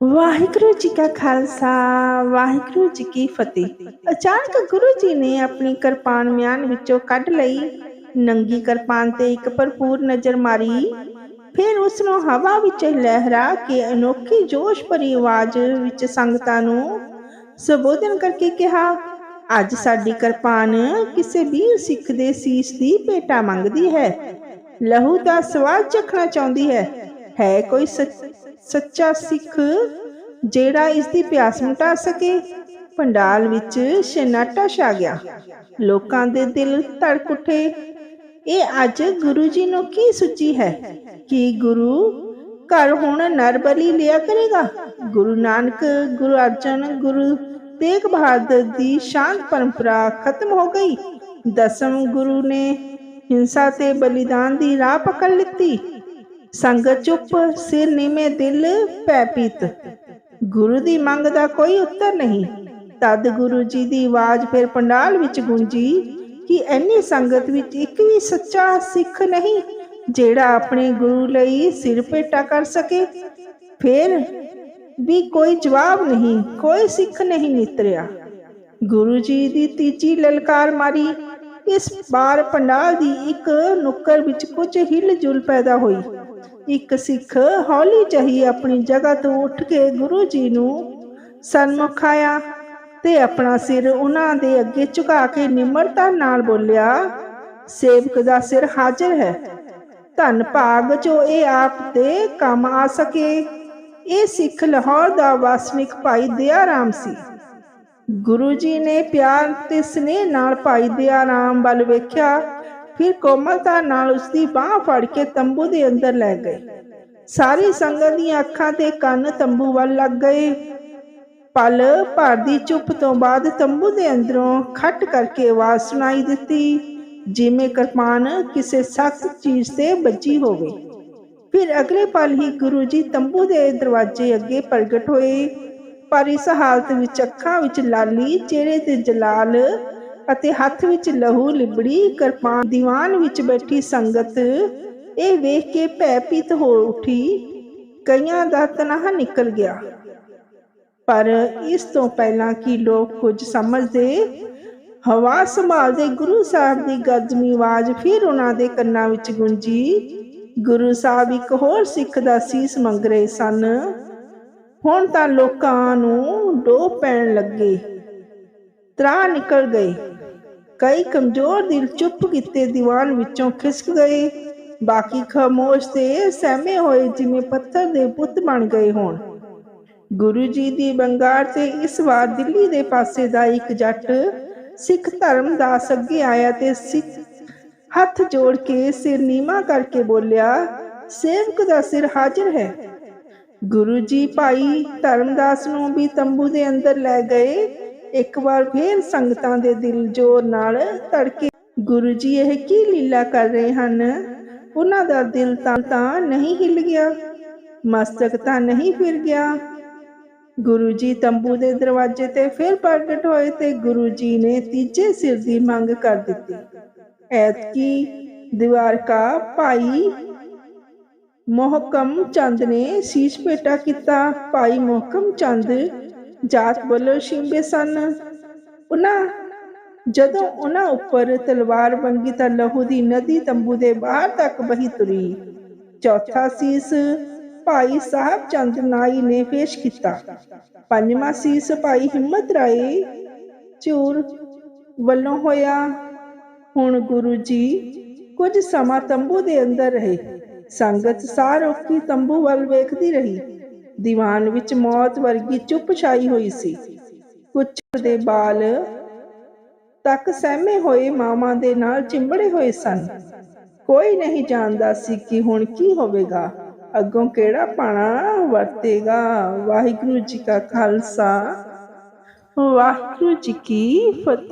ਵਾਹਿਗੁਰੂ ਜੀ ਕਾ ਖਾਲਸਾ, ਵਾਹਿਗੁਰੂ ਜੀ ਕੀ ਫਤਿਹ। ਅਚਾਨਕ ਗੁਰੂ ਜੀ ਨੇ ਆਪਣੀ ਕਿਰਪਾਨ ਮਿਆਨ ਵਿੱਚੋਂ ਕੱਢ ਲਈ। ਨੰਗੀ ਕਿਰਪਾਨ ਤੇ ਇੱਕ ਭਰਪੂਰ ਨਜ਼ਰ ਮਾਰੀ। ਫਿਰ ਉਸ ਨੂੰ ਹਵਾ ਵਿੱਚ ਲਹਿਰਾ ਕੇ ਅਨੋਖੀ ਜੋਸ਼ ਭਰੀ ਆਵਾਜ਼ ਵਿੱਚ ਸੰਗਤਾਂ ਨੂੰ ਸੰਬੋਧਨ ਕਰਕੇ ਕਿਹਾ, ਅੱਜ ਸਾਡੀ ਕਿਰਪਾਨ ਕਿਸੇ ਵੀਰ ਸਿੱਖ ਦੇ ਸੀਸ ਦੀ ਭੇਟਾ ਮੰਗਦੀ ਹੈ। ਲਹੂ ਦਾ ਸਵਾਦ ਚਖਣਾ ਚਾਹੁੰਦੀ ਹੈ। ਹੈ ਕੋਈ ਸੱਚਾ ਸਿੱਖ ਜਿਹੜਾ ਇਸ ਦੀ ਪਿਆਸ ਮਿਟਾ ਸਕੇ। ਪੰਡਾਲ ਵਿੱਚ ਸ਼ਨਾਟਾ ਛਾ ਗਿਆ। ਲੋਕਾਂ ਦੇ ਦਿਲ ਧੜਕ ਉੱਠੇ। ਇਹ ਅੱਜ ਗੁਰੂ ਜੀ ਨੂੰ ਕੀ ਸੁੱਚੀ ਹੈ? ਕਿ ਗੁਰੂ ਘਰ ਹੁਣ ਨਰ ਬਲੀ ਲਿਆ ਕਰੇਗਾ? ਗੁਰੂ ਨਾਨਕ, ਗੁਰੂ ਅਰਜਨ, ਗੁਰੂ ਤੇਗ ਬਹਾਦਰ ਦੀ ਸ਼ਾਂਤ ਪਰੰਪਰਾ ਖਤਮ ਹੋ ਗਈ। ਦਸਮ ਗੁਰੂ ਨੇ ਹਿੰਸਾ ਤੇ ਬਲੀਦਾਨ ਦੀ ਰਾਹ ਪਕੜ ਲਿੱਤੀ। ਸੰਗਤ ਚੁੱਪ ਸਿਰ ਨੀਵੇਂ ਦਿਲ ਪੈਪੀਤ ਗੁਰੂ ਦੀ ਮੰਗ ਦਾ ਕੋਈ ਉੱਤਰ ਨਹੀਂ। ਤਦ ਗੁਰੂ ਜੀ ਦੀ ਆਵਾਜ਼ ਫਿਰ ਪੰਡਾਲ ਵਿੱਚ ਗੂੰਜੀ ਕਿ ਐਨੀ ਸੰਗਤ ਵਿੱਚ ਇੱਕ ਵੀ ਸੱਚਾ ਸਿੱਖ ਨਹੀਂ, ਜਿਹੜਾ ਆਪਣੇ ਗੁਰੂ ਲਈ ਸਿਰ ਭੇਟਾ ਕਰ ਸਕੇ। ਫਿਰ ਵੀ ਕੋਈ ਜਵਾਬ ਨਹੀਂ, ਕੋਈ ਸਿੱਖ ਨਹੀਂ ਨਿਤਰਿਆ। ਗੁਰੂ ਜੀ ਦੀ ਤੀਜੀ ਲਲਕਾਰ ਮਾਰੀ ਇਸ ਬਾਰ ਪੰਡਾਲ ਦੀ ਇੱਕ ਨੁੱਕਰ ਵਿੱਚ ਕੁਝ ਹਿਲ ਪੈਦਾ ਹੋਈ। ਇੱਕ ਸਿੱਖ ਹੌਲੀ ਜਹੀ ਆਪਣੀ ਜਗ੍ਹਾ ਤੋਂ ਉੱਠ ਕੇ ਗੁਰੂ ਜੀ ਨੂੰ ਸਨਮੁਖ ਆਇਆ ਤੇ ਆਪਣਾ ਸਿਰ ਉਹਨਾਂ ਦੇ ਅੱਗੇ ਝੁਕਾ ਕੇ ਨਿਮਰਤਾ ਨਾਲ ਬੋਲਿਆ, ਸੇਵਕ ਦਾ ਸਿਰ ਹਾਜ਼ਰ ਹੈ। ਧੰਨ ਭਾਗ ਜੋ ਇਹ ਆਪ ਤੇ ਕੰਮ ਆ ਸਕੇ। ਇਹ ਸਿੱਖ ਲਾਹੌਰ ਦਾ ਵਾਸਨਿਕ ਭਾਈ ਦਇਆ ਰਾਮ ਸੀ। ਗੁਰੂ ਜੀ ਨੇ ਪਿਆਰ ਤੇ ਸਨੇਹ ਨਾਲ ਭਾਈ ਦਇਆ ਰਾਮ ਵੱਲ ਵੇਖਿਆ, ਫਿਰ ਕੋਮਲਤਾ ਨਾਲ ਉਸ ਦੀ ਬਾਹ ਫੜ ਕੇ ਤੰਬੂ ਦੇ ਅੰਦਰ ਲੈ ਗਏ। ਸਾਰੀ ਸੰਗਤ ਦੀਆਂ ਅੱਖਾਂ ਤੇ ਕੰਨ ਤੰਬੂ ਵੱਲ ਲੱਗ ਗਏ। ਪਲ ਭਰ ਦੀ ਚੁੱਪ ਤੋਂ ਬਾਅਦ ਤੰਬੂ ਦੇ ਅੰਦਰੋਂ ਖੱਟ ਕਰਕੇ ਆਵਾਜ਼ ਸੁਣਾਈ ਦਿੱਤੀ, ਜਿਵੇਂ ਕਿਰਪਾਨ ਕਿਸੇ ਸਖਤ ਚੀਜ਼ ਤੇ ਵੱਜੀ ਹੋਵੇ। ਫਿਰ ਅਗਲੇ ਪਲ ਹੀ ਗੁਰੂ ਜੀ ਤੰਬੂ ਦੇ ਦਰਵਾਜ਼ੇ ਅੱਗੇ ਪ੍ਰਗਟ ਹੋਏ। ਪਰ ਇਸ ਹਾਲਤ ਵਿੱਚ ਅੱਖਾਂ ਵਿੱਚ ਲਾਲੀ, ਚਿਹਰੇ ਤੇ ਜਲਾਲ ਅਤੇ ਹੱਥ ਵਿੱਚ ਲਹੂ, ਲਿਬੜੀ, ਕਿਰਪਾਨ, ਦੀਵਾਨ ਵਿੱਚ ਬੈਠੀ ਸੰਗਤ, ਇਹ ਵੇਖ ਕੇ ਭੈਭੀਤ ਹੋ ਉਠੀ। ਕਈਆਂ ਦਾ ਤਨਾਹ ਨਿਕਲ ਗਿਆ। ਪਰ ਇਸ ਤੋਂ ਪਹਿਲਾਂ ਕਿ ਲੋਕ ਕੁਝ ਸਮਝਦੇ, ਹਵਾ ਸੰਭਾਲਦੇ ਗੁਰੂ ਸਾਹਿਬ ਦੀ ਗਰਜਮੀ ਆਵਾਜ਼ ਫਿਰ ਉਹਨਾਂ ਦੇ ਕੰਨਾਂ ਵਿੱਚ ਗੂੰਜੀ। ਗੁਰੂ ਸਾਹਿਬ ਇੱਕ ਹੋਰ ਸਿੱਖ ਦਾ ਸੀਸ ਮੰਗ ਰਹੇ ਸਨ। ਹੁਣ ਤਾਂ ਲੋਕਾਂ ਨੂੰ ਡੋ ਪੈਣ ਲੱਗੇ। ਤਰਾ ਨਿਕਲ ਗਏ। ਕਈ ਕਮਜ਼ੋਰ ਦਿਲ ਚੁੱਪ ਕੀਤੇ ਦੀਵਾਨ ਵਿੱਚੋਂ ਖਿਸਕ ਗਏ। ਬਾਕੀ ਖਾਮੋਸ਼ ਤੇ ਸਹਿਮੇ ਹੋਏ ਜਿਵੇਂ ਪੱਥਰ ਦੇ ਬੁੱਤ ਬਣ ਗਏ ਹੋਣ। ਗੁਰੂ ਜੀ ਦੀ ਬੰਗਾਰ ਤੇ ਇਸ ਵਾਰ ਦਿੱਲੀ ਦੇ ਪਾਸੇ ਦਾ ਇੱਕ ਜੱਟ ਸਿੱਖ ਧਰਮ ਦਾ ਅੱਗੇ ਆਇਆ ਤੇ ਸਿੱਖ ਹੱਥ ਜੋੜ ਕੇ ਸਿਰ ਨੀਵਾ ਕਰਕੇ ਬੋਲਿਆ, ਸੇਵਕ ਦਾ ਸਿਰ ਹਾਜ਼ਰ ਹੈ। ਗੁਰੂ ਜੀ ਭਾਈ ਧਰਮਦਾਸ ਨੂੰ ਵੀ ਤੰਬੂ ਦੇ ਅੰਦਰ ਲੈ ਗਏ। ਇੱਕ ਵਾਰ ਫੇਰ ਸੰਗਤਾਂ ਦੇ ਦਿਲ ਜੋਰ ਨਾਲ ਧੜਕੇ। ਗੁਰੂ ਜੀ ਇਹ ਕੀ ਲੀਲਾ ਕਰ ਰਹੇ ਹਨ? ਉਹਨਾਂ ਦਾ ਦਿਲ ਤਾਂ ਤਾਂ ਨਹੀਂ ਹਿੱਲ ਗਿਆ, ਮਸਤਕ ਤਾਂ ਨਹੀਂ ਫਿਰ ਗਿਆ। ਗੁਰੂ ਜੀ ਤੰਬੂ ਦੇ ਦਰਵਾਜ਼ੇ ਤੇ ਫਿਰ ਪ੍ਰਗਟ ਹੋਏ ਤੇ ਗੁਰੂ ਜੀ ਨੇ ਤੀਜੇ ਸਿਰ ਦੀ ਮੰਗ ਕਰ ਦਿੱਤੀ। ਐਤਕੀ ਦੀਵਾਰ ਕਾ ਭਾਈ ਮੋਹਕਮ ਚੰਦ ਨੇ ਸੀਸ ਪੇਟਾ ਕੀਤਾ। ਭਾਈ ਮੋਹਕਮ ਚੰਦ ਜਾਤ ਵੱਲੋਂ ਸ਼ਿੰਬੇ ਸਨ। ਉਹਨਾਂ, ਜਦੋਂ ਉਹਨਾਂ ਉੱਪਰ ਤਲਵਾਰ ਵੰਗੀ ਤਾਂ ਲਹੂ ਦੀ ਨਦੀ ਤੰਬੂ ਦੇ ਬਾਹਰ ਤੱਕ ਵਹੀ ਤੁਰੀ। ਚੌਥਾ ਸੀਸ ਭਾਈ ਸਾਹਿਬ ਚੰਦ ਨਾਈ ਨੇ ਪੇਸ਼ ਕੀਤਾ। ਪੰਜਵਾਂ ਸੀਸ ਭਾਈ ਹਿੰਮਤ ਰਾਏ ਚੂਰ ਵੱਲੋਂ ਹੋਇਆ। ਹੁਣ ਗੁਰੂ ਜੀ ਕੁਝ ਸਮਾਂ ਤੰਬੂ ਦੇ ਅੰਦਰ ਰਹੇ। ਸੰਗਤ ਸਾਰ ਰੋਕੀ ਤੰਬੂ ਵੱਲ ਵੇਖਦੀ ਰਹੀ। ਦੀਵਾਨ ਵਿੱਚ ਮੌਤ ਵਰਗੀ ਚੁੱਪ ਛਾਈ ਹੋਈ ਸੀ। ਕੁਝ ਦੇ ਬਾਲ ਤੱਕ ਸਹਿਮੇ ਹੋਏ ਮਾਮਾ ਦੇ ਨਾਲ ਚਿੰਬੜੇ ਹੋਏ ਸਨ। ਕੋਈ ਨਹੀਂ ਜਾਣਦਾ ਸੀ ਕਿ ਹੁਣ ਕੀ ਹੋਵੇਗਾ। ਅੱਗੋਂ ਕਿਹੜਾ ਪਾਣਾ ਵਰਤੇਗਾ? ਵਾਹਿਗੁਰੂ ਜੀ ਕਾ ਖਾਲਸਾ। ਵਾਹਿਗੁਰੂ ਜੀ ਕੀ ਫਤਿਹ।